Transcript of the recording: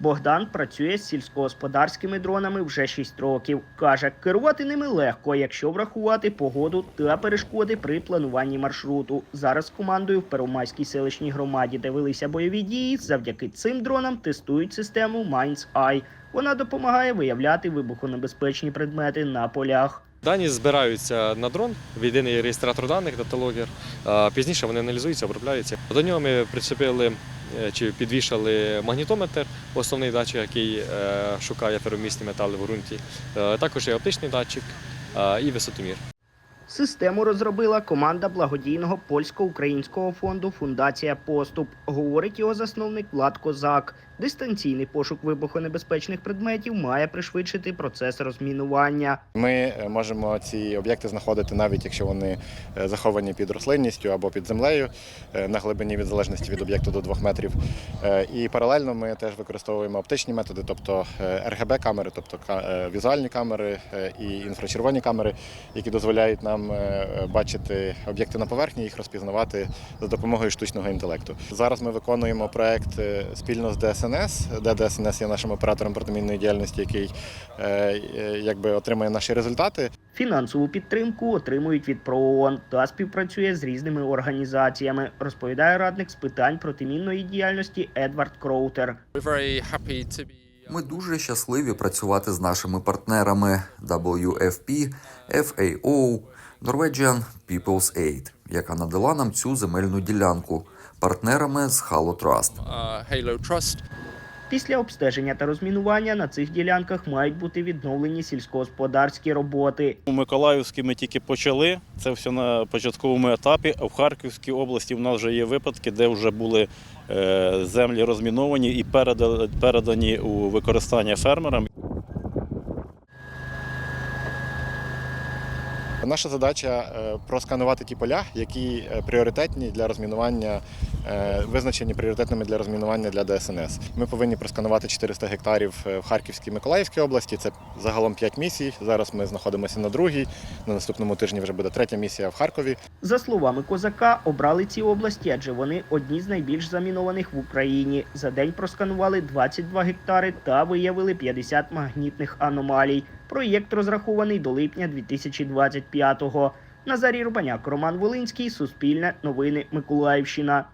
Богдан працює з сільськогосподарськими дронами вже 6 років. Каже, керувати ними легко, якщо врахувати погоду та перешкоди при плануванні маршруту. Зараз командою в Первомайській селищній громаді, де велися бойові дії, завдяки цим дронам тестують систему Minds Eye. Вона допомагає виявляти вибухонебезпечні предмети на полях. Дані збираються на дрон в єдиний реєстратор даних даталогер. Пізніше вони аналізуються, обробляються. До нього ми прицепили е, чи підвішали магнітометр, основний датчик, який е, шукає ферромісні метали в ґрунті. Е, Також є оптичний датчик і висотомір. Систему розробила команда благодійного польсько-українського фонду Фундація Поступ. Говорить його засновник Влад Козак. Дистанційний пошук вибухонебезпечних предметів має пришвидшити процес розмінування. Ми е, можемо ці об'єкти знаходити навіть якщо вони е, заховані під рослинністю або під землею е, на глибині від залежності від об'єкту до 2 метрів. І паралельно ми теж використовуємо оптичні методи, тобто РГБ камери, тобто візуальні камери і інфрачервоні камери, які дозволяють нам е, бачити об'єкти на поверхні, їх розпізнавати за допомогою штучного інтелекту. Зараз ми виконуємо проект е, спільно з ДСНС, де ДСНС є нашим оператором протимінної діяльності, який е, якби отримує наші результати. Фінансову підтримку отримують від ПРООН та співпрацює з різними організаціями, розповідає радник з питань протимінної діяльності Едвард Кроутер. Ми дуже щасливі працювати з нашими партнерами WFP, FAO, Norwegian People's Aid, яка надала нам цю земельну ділянку, партнерами з Halo Trust. uh, Halo Trust. Після обстеження та розмінування на цих ділянках мають бути відновлені сільськогосподарські роботи. У Миколаївській ми тільки почали. Це все на початковому етапі. А в Харківській області в нас вже є випадки, де вже були е, землі розміновані і передані у використання фермерам. Наша задача е, просканувати ті поля, які е, пріоритетні для розмінування, е, визначені пріоритетними для розмінування для ДСНС. Ми повинні просканувати 400 гектарів в Харківській Миколаївській області. Це загалом 5 місій. Зараз ми знаходимося на другій. На наступному тижні вже буде третя місія в Харкові. За словами козака, обрали ці області, адже вони одні з найбільш замінованих в Україні. За день просканували 22 гектари та виявили 50 магнітних аномалій. Проєкт розрахований до липня 2025-го. Назарій Рубаняк, Роман Волинський, Суспільне, Новини Миколаївщина.